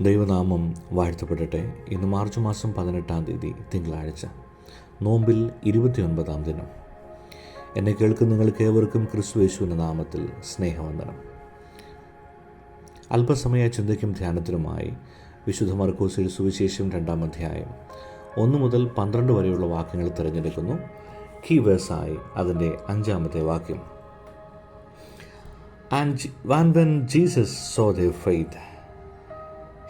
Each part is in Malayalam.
ദൈവനാമം വാഴ്ത്തപ്പെടട്ടെ. ഇന്ന് മാർച്ച് മാസം പതിനെട്ടാം തീയതി തിങ്കളാഴ്ച. നോമ്പിൽ ഇരുപത്തിയൊൻപതാം ദിനം. എന്നെ കേൾക്കുന്ന നിങ്ങൾക്ക് ഏവർക്കും ക്രിസ്തുവേശുവിന്റെ നാമത്തിൽ സ്നേഹവന്ദനം. അല്പസമയ ചിന്തയ്ക്കും ധ്യാനത്തിനുമായി വിശുദ്ധ മർക്കോസിൽ സുവിശേഷം രണ്ടാം അധ്യായം ഒന്ന് മുതൽ പന്ത്രണ്ട് വരെയുള്ള വാക്യങ്ങൾ തിരഞ്ഞെടുക്കുന്നു. കീ വേഴ്സായി അതിന്റെ അഞ്ചാമത്തെ വാക്യം. And van when Jesus saw the faith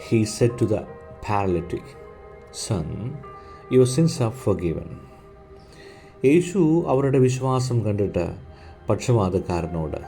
he said to the paralytic, Son, your sins are forgiven. യേശു അവരുടെ വിശ്വാസം കണ്ടിട്ട് പക്ഷപാതക്കാരനോട്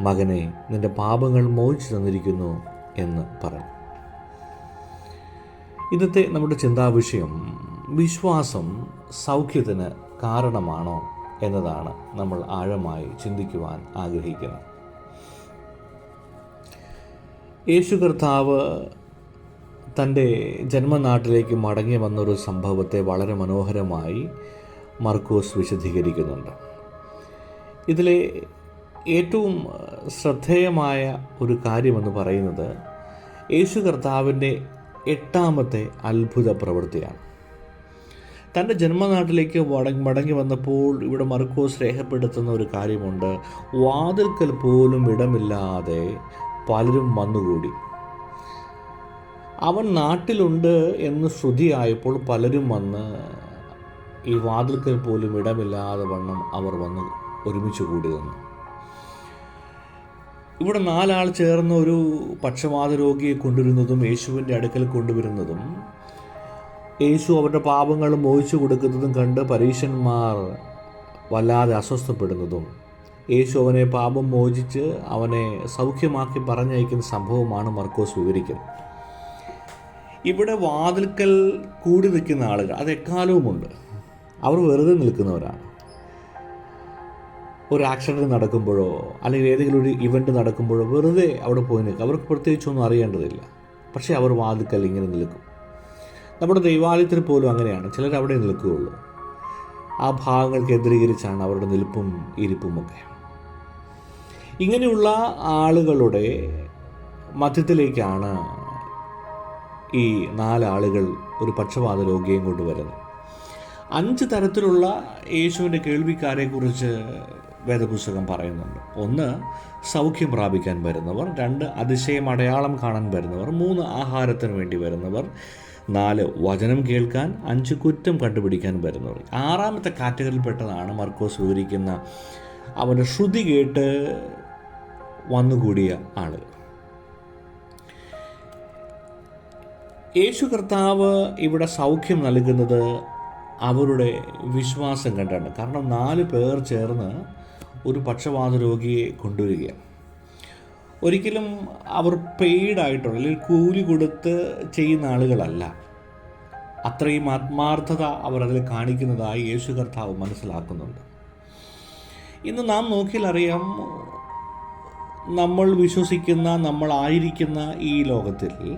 മകനെ നിന്റെ പാപങ്ങൾ മോചിച്ചു തന്നിരിക്കുന്നു എന്ന് പറഞ്ഞു ഇന്നത്തെ നമ്മുടെ ചിന്താവിഷയം വിശ്വാസം സൗഖ്യത്തിന് കാരണമാണോ എന്നതാണ് നമ്മൾ ആഴമായി ചിന്തിക്കുവാൻ ആഗ്രഹിക്കുന്നത് യേശു കർത്താവ് തന്റെ ജന്മനാട്ടിലേക്ക് മടങ്ങി വന്നൊരു സംഭവത്തെ വളരെ മനോഹരമായി മർക്കോസ് വിശദീകരിക്കുന്നുണ്ട്. ഇതിലെ ഏറ്റവും ശ്രദ്ധേയമായ ഒരു കാര്യമെന്ന് പറയുന്നത് യേശു കർത്താവിന്റെ എട്ടാമത്തെ അത്ഭുത പ്രവൃത്തിയാണ്. തന്റെ ജന്മനാട്ടിലേക്ക് മടങ്ങി വന്നപ്പോൾ ഇവിടെ മർക്കോസ് രേഖപ്പെടുത്തുന്ന ഒരു കാര്യമുണ്ട്. വാതിൽക്കൽ പോലും ഇടമില്ലാതെ പലരും വന്നുകൂടി. അവൻ നാട്ടിലുണ്ട് എന്ന് ശ്രുതിയായപ്പോൾ പലരും വന്ന് ഈ വാതിൽക്കൽ പോലും ഇടമില്ലാതെ വണ്ണം അവർ വന്ന് ഒരുമിച്ച് കൂടി നിന്നു. ഇവിടെ നാലാൾ ചേർന്ന് ഒരു പക്ഷപാത രോഗിയെ കൊണ്ടുവരുന്നതും യേശുവിന്റെ അടുക്കൽ കൊണ്ടുവരുന്നതും യേശു അവരുടെ പാപങ്ങൾ മോഹിച്ചു കൊടുക്കുന്നതും കണ്ട് പരീശന്മാർ വല്ലാതെ അസ്വസ്ഥപ്പെടുന്നതും യേശു അവനെ പാപം മോചിച്ച് അവനെ സൗഖ്യമാക്കി പറഞ്ഞയക്കുന്ന സംഭവമാണ് മർക്കോസ് വിവരിക്കുന്നത്. ഇവിടെ വാതിൽക്കൽ കൂടി നിൽക്കുന്ന ആളുകൾ അത് എക്കാലവുമുണ്ട്. അവർ വെറുതെ നിൽക്കുന്നവരാണ്. ഒരു ആക്സിഡന്റ് നടക്കുമ്പോഴോ അല്ലെങ്കിൽ ഏതെങ്കിലും ഒരു ഇവന്റ് നടക്കുമ്പോഴോ വെറുതെ അവിടെ പോയി നിൽക്കും അവർക്ക് പ്രത്യേകിച്ചൊന്നും അറിയേണ്ടതില്ല. പക്ഷേ അവർ വാതിൽക്കൽ ഇങ്ങനെ നിൽക്കും. നമ്മുടെ ദൈവാലയത്തിൽ പോലും അങ്ങനെയാണ്. ചിലർ അവിടെ നിൽക്കുകയുള്ളൂ. ആ ഭാഗങ്ങൾ കേന്ദ്രീകരിച്ചാണ് അവരുടെ നിൽപ്പും ഇരിപ്പുമൊക്കെ ഇങ്ങനെയുള്ള ആളുകളുടെ മധ്യത്തിലേക്കാണ് ഈ നാലാളുകൾ ഒരു പക്ഷപാത രോഗിയും കൊണ്ടുവരുന്നു. അഞ്ച് തരത്തിലുള്ള യേശുവിന്റെ കേൾവിക്കാരെക്കുറിച്ച് വേദപുസ്തകം പറയുന്നുണ്ട്. ഒന്ന് സൗഖ്യം പ്രാപിക്കാൻ വരുന്നവർ. രണ്ട് അതിശയം അടയാളം കാണാൻ വരുന്നവർ. മൂന്ന് ആഹാരത്തിന് വേണ്ടി വരുന്നവർ. നാല് വചനം കേൾക്കാൻ. അഞ്ച് കുറ്റം കണ്ടുപിടിക്കാൻ വരുന്നവർ. ആറാമത്തെ കാറ്റഗറിയിൽപ്പെട്ടതാണ് മർക്കോസ് വിവരിക്കുന്ന അവന്റെ ശ്രുതി കേട്ട് വന്നുകൂടിയ ആളുകൾ. യേശു കർത്താവ് ഇവിടെ സൗഖ്യം നൽകുന്നത് അവരുടെ വിശ്വാസം കണ്ടാണ്. കാരണം നാല് പേർ ചേർന്ന് ഒരു പക്ഷപാത രോഗിയെ കൊണ്ടുവരികയാണ്. ഒരിക്കലും അവർ പെയ്ഡായിട്ടുള്ള അല്ലെങ്കിൽ കൂലി കൊടുത്ത് ചെയ്യുന്ന ആളുകളല്ല. അത്രയും ആത്മാർത്ഥത അവർ അതിൽ കാണിക്കുന്നതായി യേശു കർത്താവ് മനസ്സിലാക്കുന്നുണ്ട്. ഇന്ന് നാം നോക്കിയാൽ അറിയാം നമ്മൾ വിശ്വസിക്കുന്ന നമ്മളായിരിക്കുന്ന ഈ ലോകത്തിൽ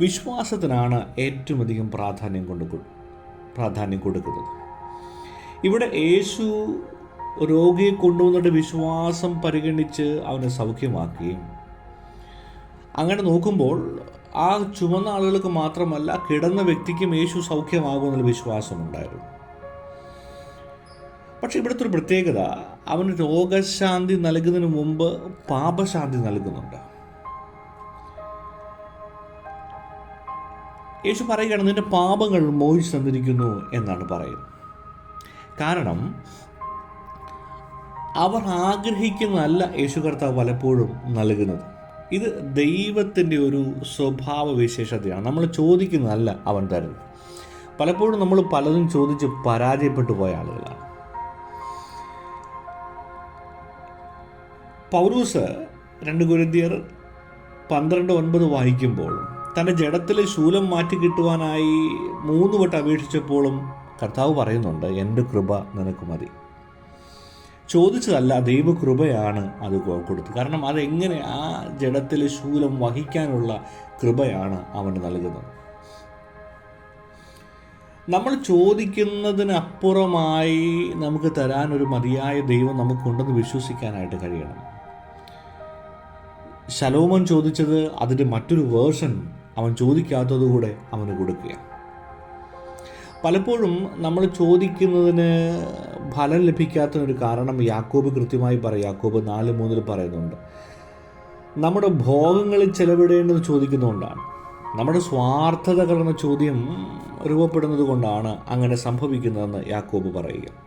വിശ്വാസത്തിനാണ് ഏറ്റവും അധികം പ്രാധാന്യം കൊണ്ട് പ്രാധാന്യം കൊടുക്കുന്നത്. ഇവിടെ യേശു രോഗിയെ കൊണ്ടുവന്നിട്ട് വിശ്വാസം പരിഗണിച്ച് അവനെ സൗഖ്യമാക്കുകയും അങ്ങനെ നോക്കുമ്പോൾ ആ ചുമന്ന ആളുകൾക്ക് മാത്രമല്ല കിടന്ന വ്യക്തിക്കും യേശു സൗഖ്യമാകുമെന്നുള്ള വിശ്വാസമുണ്ടായിരുന്നു പക്ഷെ ഇവിടുത്തെ ഒരു പ്രത്യേകത അവന് രോഗശാന്തി നൽകുന്നതിന് മുമ്പ് പാപശാന്തി നൽകുന്നുണ്ട്. യേശു പറയുകയാണ് നിന്റെ പാപങ്ങൾ മോഹിച്ചു തന്നിരിക്കുന്നു എന്നാണ് പറയുന്നത്. കാരണം അവർ ആഗ്രഹിക്കുന്നതല്ല യേശു കർത്താവ് പലപ്പോഴും നൽകുന്നത്. ഇത് ദൈവത്തിന്റെ ഒരു സ്വഭാവ വിശേഷതയാണ് നമ്മൾ ചോദിക്കുന്നതല്ല അവൻ തരുന്നത്. പലപ്പോഴും നമ്മൾ പലതും ചോദിച്ച് പരാജയപ്പെട്ടു പോയ ആളുകളാണ്. പൗരൂസ് രണ്ട് ഗുരുദ്യർ പന്ത്രണ്ട് ഒൻപത് വായിക്കുമ്പോൾ തന്റെ ജഡത്തിലെ ശൂലം മാറ്റി കിട്ടുവാനായി മൂന്ന് വട്ടം അപേക്ഷിച്ചപ്പോഴും കർത്താവ് പറയുന്നുണ്ട് എന്റെ കൃപ നിനക്ക് മതി. ചോദിച്ചതല്ല ദൈവകൃപയാണ് അത് കൊടുത്തത് കാരണം അതെങ്ങനെ ആ ജഡത്തിലെ ശൂലം വഹിക്കാനുള്ള കൃപയാണ് അവന് നൽകുന്നത്. നമ്മൾ ചോദിക്കുന്നതിനപ്പുറമായി നമുക്ക് തരാൻ ഒരു മതിയായ ദൈവം നമുക്കുണ്ടെന്ന് വിശ്വസിക്കാനായിട്ട് കഴിയണം. ശലോമൻ ചോദിച്ചത് അതിന്റെ മറ്റൊരു വേർഷൻ അവൻ ചോദിക്കാത്തതുകൂടെ അവന് കൊടുക്കുക. പലപ്പോഴും നമ്മൾ ചോദിക്കുന്നതിന് ഫലം ലഭിക്കാത്തതിനൊരു കാരണം യാക്കോബ് കൃത്യമായി പറയും. യാക്കോബ് നാല് മൂന്നിൽ പറയുന്നുണ്ട്. നമ്മുടെ ഭോഗങ്ങളിൽ ചെലവിടേണ്ടത് ചോദിക്കുന്നതുകൊണ്ടാണ്. നമ്മുടെ സ്വാർത്ഥത കലർന്ന ചോദ്യം രൂപപ്പെടുന്നത് കൊണ്ടാണ് അങ്ങനെ സംഭവിക്കുന്നതെന്ന് യാക്കോബ് പറയുക.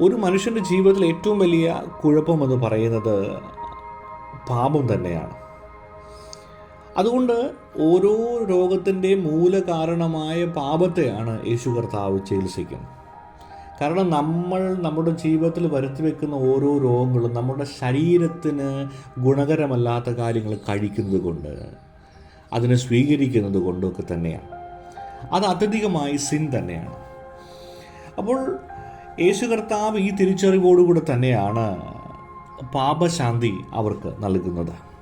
ഒരു മനുഷ്യന്റെ ജീവിതത്തിൽ ഏറ്റവും വലിയ കുഴപ്പമെന്ന് പറയുന്നത് പാപം തന്നെയാണ്. അതുകൊണ്ട് ഓരോ രോഗത്തിന്റെയും മൂലകാരണമായ പാപത്തെയാണ് യേശു കർത്താവ് ചികിത്സിക്കുന്നത്. കാരണം നമ്മൾ നമ്മുടെ ജീവിതത്തിൽ വരുത്തി വെക്കുന്ന ഓരോ രോഗങ്ങളും നമ്മുടെ ശരീരത്തിന് ഗുണകരമല്ലാത്ത കാര്യങ്ങൾ കഴിക്കുന്നത് കൊണ്ട് അതിനെ സ്വീകരിക്കുന്നത് കൊണ്ടൊക്കെ തന്നെയാണ്. അത് അത്യധികമായി സിൻ തന്നെയാണ്. അപ്പോൾ യേശു കർത്താവ് ഈ തിരിച്ചറിവോടുകൂടെ തന്നെയാണ് പാപശാന്തി അവർക്ക് നൽകുന്നത്.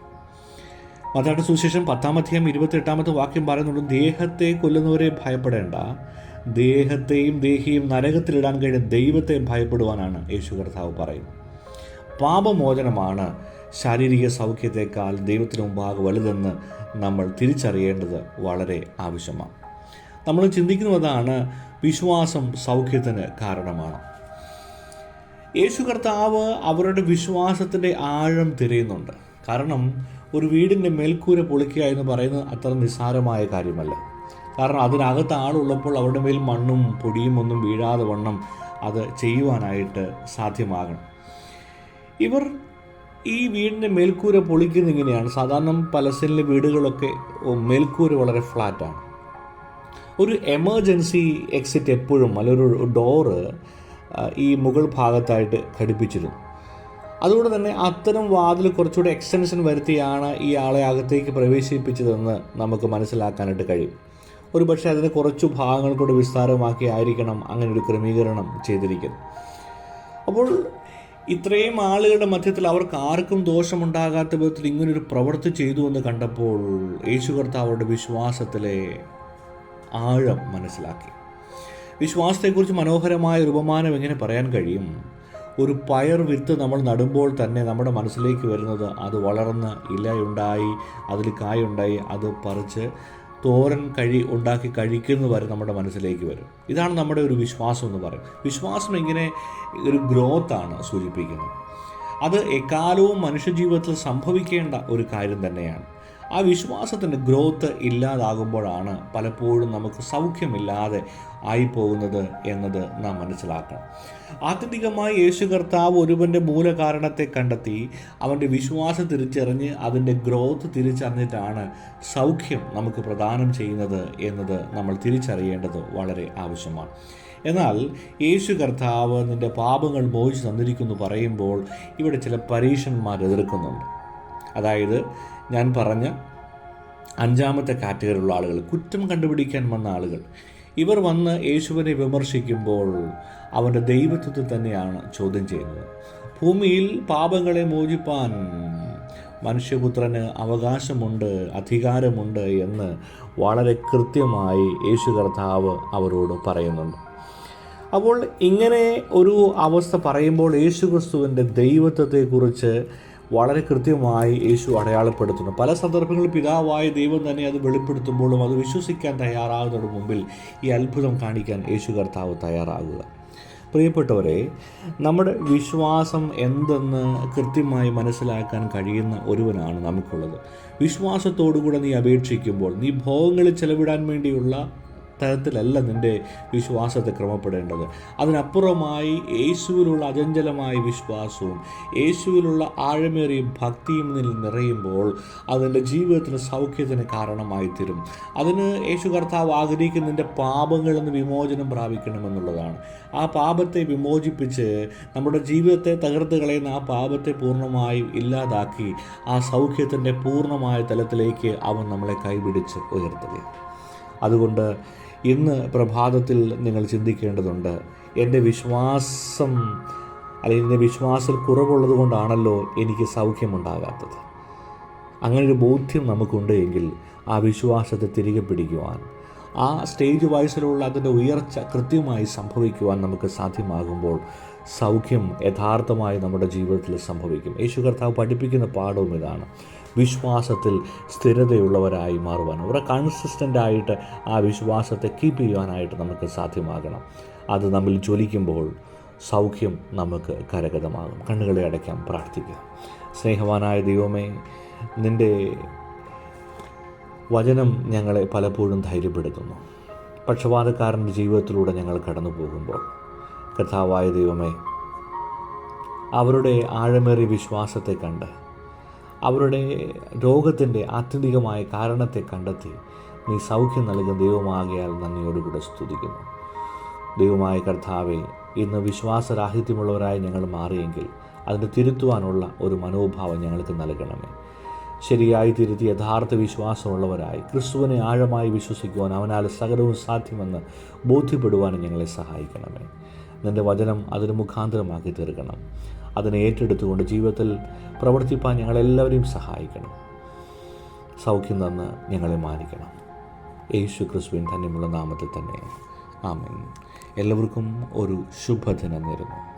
മത്തായുടെ സുവിശേഷം പത്താമധ്യായം ഇരുപത്തെട്ടാമത്തെ വാക്യം പറയുന്നുണ്ട് ദേഹത്തെ കൊല്ലുന്നവരെ ഭയപ്പെടേണ്ട. ദേഹത്തെയും ദേഹിയും നരകത്തിലിടാൻ കഴിയുന്ന ദൈവത്തെ ഭയപ്പെടുവാനാണ് യേശു കർത്താവ് പറയുന്നത്. പാപമോചനമാണ് ശാരീരിക സൗഖ്യത്തെക്കാൾ ദൈവത്തിന് മുമ്പാകെ വലുതെന്ന് നമ്മൾ തിരിച്ചറിയേണ്ടത് വളരെ ആവശ്യമാണ്. നമ്മൾ ചിന്തിക്കുന്നതാണ് വിശ്വാസം സൗഖ്യത്തിന് കാരണമാണ്. യേശു കർത്താവ് അവരുടെ വിശ്വാസത്തിന്റെ ആഴം തിരയുന്നുണ്ട്. കാരണം ഒരു വീടിന്റെ മേൽക്കൂര പൊളിക്കുക എന്ന് പറയുന്നത് അത്ര നിസ്സാരമായ കാര്യമല്ല. കാരണം അതിനകത്ത് ആളുള്ളപ്പോൾ അവരുടെ മേൽ മണ്ണും പൊടിയും ഒന്നും വീഴാതെ വണ്ണം അത് ചെയ്യുവാനായിട്ട് സാധ്യമാകണം. ഇവർ ഈ വീടിന്റെ മേൽക്കൂര പൊളിക്കുന്ന ഇങ്ങനെയാണ് സാധാരണ പലസ്തീനിലെ വീടുകളൊക്കെ മേൽക്കൂര വളരെ ഫ്ലാറ്റാണ്. ഒരു എമർജൻസി എക്സിറ്റ് എപ്പോഴും അല്ലെങ്കിൽ ഡോറ് ഈ മുകൾ ഭാഗത്തായിട്ട് ഘടിപ്പിച്ചിരുന്നു. അതുകൊണ്ട് തന്നെ അത്തരം വാതിൽ കുറച്ചുകൂടി എക്സ്റ്റൻഷൻ വരുത്തിയാണ് ഈ ആളെ അകത്തേക്ക് പ്രവേശിപ്പിച്ചതെന്ന് നമുക്ക് മനസ്സിലാക്കാനായിട്ട് കഴിയും. ഒരു പക്ഷേ അതിന് കുറച്ചു ഭാഗങ്ങൾ കൂടി വിസ്താരമാക്കി ആയിരിക്കണം അങ്ങനെ ഒരു ക്രമീകരണം ചെയ്തിരിക്കുന്നത്. അപ്പോൾ ഇത്രയും ആളുകളുടെ മധ്യത്തിൽ അവർക്ക് ആർക്കും ദോഷമുണ്ടാകാത്ത വിധത്തിൽ ഇങ്ങനൊരു പ്രവൃത്തി ചെയ്തു എന്ന് കണ്ടപ്പോൾ യേശു കർത്താവരുടെ വിശ്വാസത്തിലെ ആഴം മനസ്സിലാക്കി. വിശ്വാസത്തെക്കുറിച്ച് മനോഹരമായ ഒരു ഉപമാനം എങ്ങനെ പറയാൻ കഴിയും? ഒരു പയർ വിത്ത് നമ്മൾ നടുമ്പോൾ തന്നെ നമ്മുടെ മനസ്സിലേക്ക് വരുന്നത് അത് വളർന്ന് ഇലയുണ്ടായി അതിൽ കായുണ്ടായി അത് പറിച്ച് തോരൻ കഴി ഉണ്ടാക്കി കഴിക്കുന്നു വരെ നമ്മുടെ മനസ്സിലേക്ക് വരും. ഇതാണ് നമ്മുടെ ഒരു വിശ്വാസം എന്ന് പറയും. വിശ്വാസം ഇങ്ങനെ ഒരു ഗ്രോത്താണ് സൂചിപ്പിക്കുന്നത്. അത് എക്കാലവും മനുഷ്യജീവിതത്തിൽ സംഭവിക്കേണ്ട ഒരു കാര്യം തന്നെയാണ്. ആ വിശ്വാസത്തിന്റെ ഗ്രോത്ത് ഇല്ലാതാകുമ്പോഴാണ് പലപ്പോഴും നമുക്ക് സൗഖ്യമില്ലാതെ ആയിപ്പോകുന്നത് എന്നത് നാം മനസ്സിലാക്കണം. ആത്യന്തികമായി യേശു കർത്താവ് ഒരുവന്റെ മൂലകാരണത്തെ കണ്ടെത്തി അവന്റെ വിശ്വാസം തിരിച്ചറിഞ്ഞ് അതിന്റെ ഗ്രോത്ത് തിരിച്ചറിഞ്ഞിട്ടാണ് സൗഖ്യം നമുക്ക് പ്രദാനം ചെയ്യുന്നത് എന്നത് നമ്മൾ തിരിച്ചറിയേണ്ടത് വളരെ ആവശ്യമാണ്. എന്നാൽ യേശു കർത്താവ് നിന്റെ പാപങ്ങൾ മോചിച്ച് തന്നിരിക്കുന്നു പറയുമ്പോൾ ഇവിടെ ചില പരീക്ഷന്മാർ എതിർക്കുന്നുണ്ട്. അതായത് ഞാൻ പറഞ്ഞ അഞ്ചാമത്തെ കാറ്റഗറിയിലുള്ള ആളുകൾ കുറ്റം കണ്ടുപിടിക്കാൻ വന്ന ആളുകൾ. ഇവർ വന്ന് യേശുവിനെ വിമർശിക്കുമ്പോൾ അവന്റെ ദൈവത്വത്തെ തന്നെയാണ് ചോദ്യം ചെയ്യുന്നത്. ഭൂമിയിൽ പാപങ്ങളെ മോചിപ്പാൻ മനുഷ്യപുത്രന് അവകാശമുണ്ട് അധികാരമുണ്ട് എന്ന് വളരെ കൃത്യമായി യേശു കർത്താവ് അവരോട് പറയുന്നുണ്ട്. അപ്പോൾ ഇങ്ങനെ ഒരു അവസ്ഥ പറയുമ്പോൾ യേശു ക്രിസ്തുവിന്റെ ദൈവത്വത്തെക്കുറിച്ച് വളരെ കൃത്യമായി യേശു അടയാളപ്പെടുത്തുന്നു. പല സന്ദർഭങ്ങളിൽ പിതാവായ ദൈവം തന്നെ അത് വെളിപ്പെടുത്തുമ്പോഴും അത് വിശ്വസിക്കാൻ തയ്യാറാകുന്നതിന് മുമ്പിൽ ഈ അത്ഭുതം കാണിക്കാൻ യേശു കർത്താവ് തയ്യാറാകുക. പ്രിയപ്പെട്ടവരെ നമ്മുടെ വിശ്വാസം എന്തെന്ന് കൃത്യമായി മനസ്സിലാക്കാൻ കഴിയുന്ന ഒരുവനാണ് നമുക്കുള്ളത്. വിശ്വാസത്തോടുകൂടെ നീ അപേക്ഷിക്കുമ്പോൾ നീ ഭോഗങ്ങളിൽ ചെലവിടാൻ വേണ്ടിയുള്ള തരത്തിലല്ല നിന്റെ വിശ്വാസത്തെ ക്രമപ്പെടേണ്ടത് അതിനപ്പുറമായി യേശുവിലുള്ള അചഞ്ചലമായ വിശ്വാസവും യേശുവിലുള്ള ആഴമേറിയ ഭക്തിയും നിൽ നിറയുമ്പോൾ അതിന്റെ ജീവിതത്തിന് സൗഖ്യത്തിന് കാരണമായി തീരും അതിന് യേശു കർത്താവ് ആഗ്രഹിക്കുന്ന നിന്റെ പാപങ്ങളിൽ നിന്ന് വിമോചനം പ്രാപിക്കണമെന്നുള്ളതാണ്. ആ പാപത്തെ വിമോചിപ്പിച്ച് നമ്മുടെ ജീവിതത്തെ തകർത്ത് കളയുന്ന ആ പാപത്തെ പൂർണമായും ഇല്ലാതാക്കി ആ സൗഖ്യത്തിന്റെ പൂർണമായ തലത്തിലേക്ക് അവൻ നമ്മളെ കൈപിടിച്ച് ഉയർത്തുകയാണ്. അതുകൊണ്ട് ഇന്ന് പ്രഭാതത്തിൽ നിങ്ങൾ ചിന്തിക്കേണ്ടതുണ്ട്. എന്റെ വിശ്വാസം അല്ലെങ്കിൽ എന്റെ വിശ്വാസത്തിൽ കുറവുള്ളത് കൊണ്ടാണല്ലോ എനിക്ക് സൗഖ്യമുണ്ടാകാത്തത്. അങ്ങനൊരു ബോധ്യം നമുക്കുണ്ട് എങ്കിൽ ആ വിശ്വാസത്തെ തിരികെ പിടിക്കുവാൻ ആ സ്റ്റേജ് വയസ്സിലുള്ള അതിന്റെ ഉയർച്ച കൃത്യമായി സംഭവിക്കുവാൻ നമുക്ക് സാധ്യമാകുമ്പോൾ സൗഖ്യം യഥാർത്ഥമായി നമ്മുടെ ജീവിതത്തിൽ സംഭവിക്കും. യേശു കർത്താവ് പഠിപ്പിക്കുന്ന പാഠവും ഇതാണ്. വിശ്വാസത്തിൽ സ്ഥിരതയുള്ളവരായി മാറുവാൻ അവരെ കൺസിസ്റ്റന്റ് ആയിട്ട് ആ വിശ്വാസത്തെ കീപ്പ് ചെയ്യുവാനായിട്ട് നമുക്ക് സാധ്യമാകണം. അത് നമ്മൾ ജ്വലിക്കുമ്പോൾ സൗഖ്യം നമുക്ക് കരഗതമാകും. കണ്ണുകളെ അടയ്ക്കാം പ്രാർത്ഥിക്കാം സ്നേഹവാനായ ദൈവമേ നിന്റെ വചനം ഞങ്ങളെ പലപ്പോഴും ധൈര്യപ്പെടുത്തുന്നു. പക്ഷപാതക്കാരന്റെ ജീവിതത്തിലൂടെ ഞങ്ങൾ കടന്നു പോകുമ്പോൾ കഥാവായ ദൈവമേ അവരുടെ ആഴമേറിയ വിശ്വാസത്തെ കണ്ട് അവരുടെ രോഗത്തിന്റെ ആത്യന്തികമായ കാരണത്തെ കണ്ടെത്തി നീ സൗഖ്യം നൽകുന്ന ദൈവമാകിയാൽ നന്ദിയോടുകൂടെ സ്തുതിക്കുന്നു. ദൈവമായ കർത്താവെ ഇന്ന് വിശ്വാസരാഹിത്യമുള്ളവരായി ഞങ്ങൾ മാറിയെങ്കിൽ അതിന് തിരുത്തുവാനുള്ള ഒരു മനോഭാവം ഞങ്ങൾക്ക് നൽകണമേ. ശരിയായി തിരുത്തി യഥാർത്ഥ വിശ്വാസമുള്ളവരായി ക്രിസ്തുവിനെ ആഴമായി വിശ്വസിക്കുവാൻ അവനാൽ സകലവും സാധ്യമെന്ന് ബോധ്യപ്പെടുവാനും ഞങ്ങളെ സഹായിക്കണമേ. നിന്റെ വചനം അതിന് മുഖാന്തരമാക്കി തീർക്കണം. അതിനെ ഏറ്റെടുത്തുകൊണ്ട് ജീവിതത്തിൽ പ്രവർത്തിപ്പാൻ ഞങ്ങളെല്ലാവരെയും സഹായിക്കണം. സൗഖ്യം തന്ന് ഞങ്ങളെ മാനിക്കണം. യേശു ക്രിസ്തുവിൻ തന്നെയുള്ള നാമത്തിൽ തന്നെ. ആമേൻ. എല്ലാവർക്കും ഒരു ശുഭദിനം നേരുന്നു.